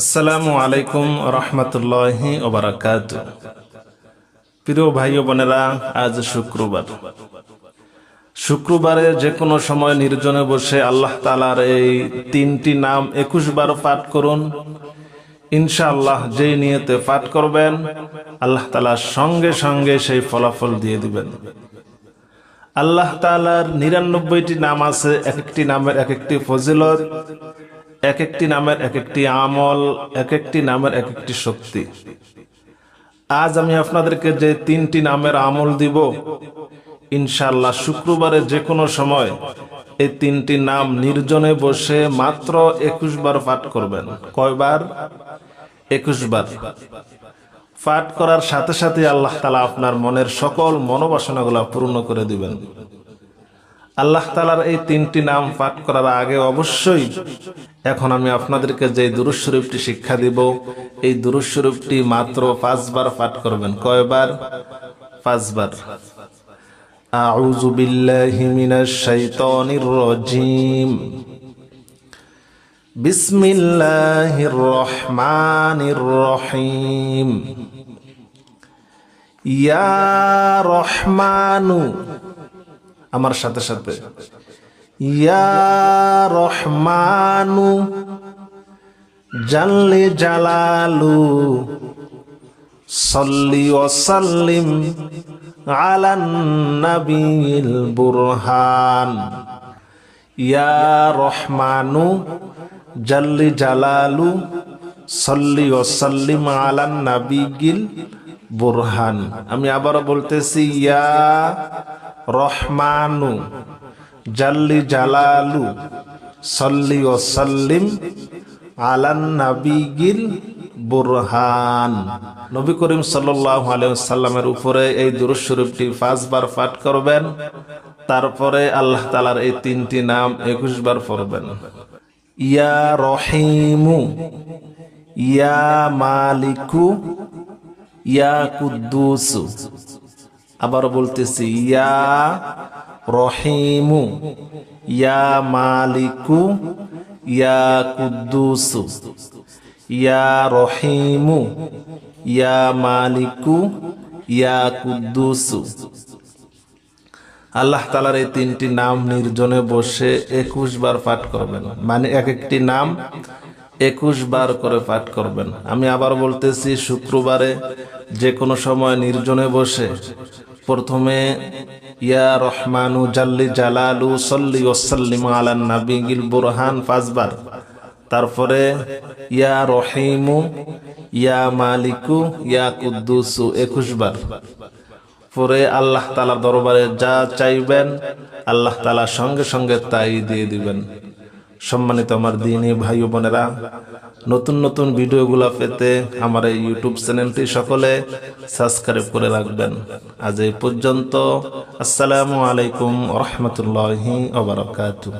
আসসালামু আলাইকুম রহমতুল্লাহি ওবরাকাত প্রিয় ভাই বোনেরা, আজ শুক্রবার। শুক্রবারে যে কোনো সময় নির্জনে বসে আল্লাহ তালার এই তিনটি নাম একুশ বার পাঠ করুন। ইনশাআল্লাহ যেই নিয়তে পাঠ করবেন, আল্লাহ তালার সঙ্গে সঙ্গে সেই ফলাফল দিয়ে দিবেন। আল্লাহ তালার নিরানব্বইটি নাম আছে এক একটি নামের এক একটি ফজিলত। এক একটি নামের এক একটি আমল এক একটি নামের এক একটি শক্তি। আজ আমি আপনাদেরকে যে তিনটি নামের আমল দিব ইনশাল্লাহ শুক্রবারে যে কোনো সময় এই তিনটি নাম নির্জনে বসে মাত্র একুশ বার পাঠ করবেন। কয়বার? একুশ বার। পাঠ করার সাথে সাথে আল্লাহ তালা আপনার মনের সকল মনোবাসনাগুলো পূর্ণ করে দিবেন। আল্লাহ তালার এই তিনটি নাম পাঠ করার আগে অবশ্যই এখন আমি আপনাদেরকে যে দুরুজ শরীফটি শিক্ষা দিব এই দুরুজ শরীফটি মাত্র পাঁচবার পাঠ করবেন কয়বার পাঁচবার أعوذ بالله من الشيطان الرجيم بسم الله الرحمن الرحيم يا رحمن আমার সাথে সাথে। ইয়া রহমানু জানলে জালালু, সল্লি ওসাল্লিম আলান নবীল বুরহান। ইয়া রহমানু, জাল্লি জালালু, সল্লি ওসাল্লিম আলান নবীল বুরহান। আমি আবারও বলতেছি, ইয়া রহমানু, জাল্লি জালালু, সল্লি ও সাল্লিম আলান নাবিগিল বুরহান। নবী করিম সাল্লাহ সাল্লামের উপরে এই দুরুজ শরীফটি পাঁচবার পাঠ করবেন, তারপরে আল্লাহ তালার এই তিনটি নাম একুশ বার পড়বেন। ইয়া রহিমু, ইয়া মালিকু, ইয়া কুদ্দুসু। আবার বলতেছি, ইয়া রহিমু, ইয়া মালিকু, ইয়া কুদ্দুসু, ইয়া রহিমু, ইয়া মালিকু, ইয়া কুদ্দুসু। আল্লাহ তালার এই তিনটি নাম নির্জনে বসে একুশ বার পাঠ করবেন। মানে এক একটি নাম একুশ বার করে পাঠ করবেন। আমি আবার বলতেছি, শুক্রবারে যে কোনো সময় নির্জনে বসে প্রথমে, ইয়া রহমানু জাল্লি জালালু সল্লি ওসাল্লিম আলান নাবিগিল বুরহান পাঁচবার। তারপরে, ইয়া রহিমু ইয়া মালিকু ইয়া কুদ্দুসু একুশ বার পরে আল্লাহ তালা দরবারে যা চাইবেন, আল্লাহ তালা সঙ্গে সঙ্গে তাই দিয়ে দিবেন। সম্মানিত আমার দিনী ভাই বোনেরা নতুন নতুন ভিডিওগুলো পেতে আমার এই ইউটিউব চ্যানেলটি সকলে সাবস্ক্রাইব করে রাখবেন। আজ এই পর্যন্ত, আসসালামু আলাইকুম রহমতুল্লাহি ওবরাকাতুহ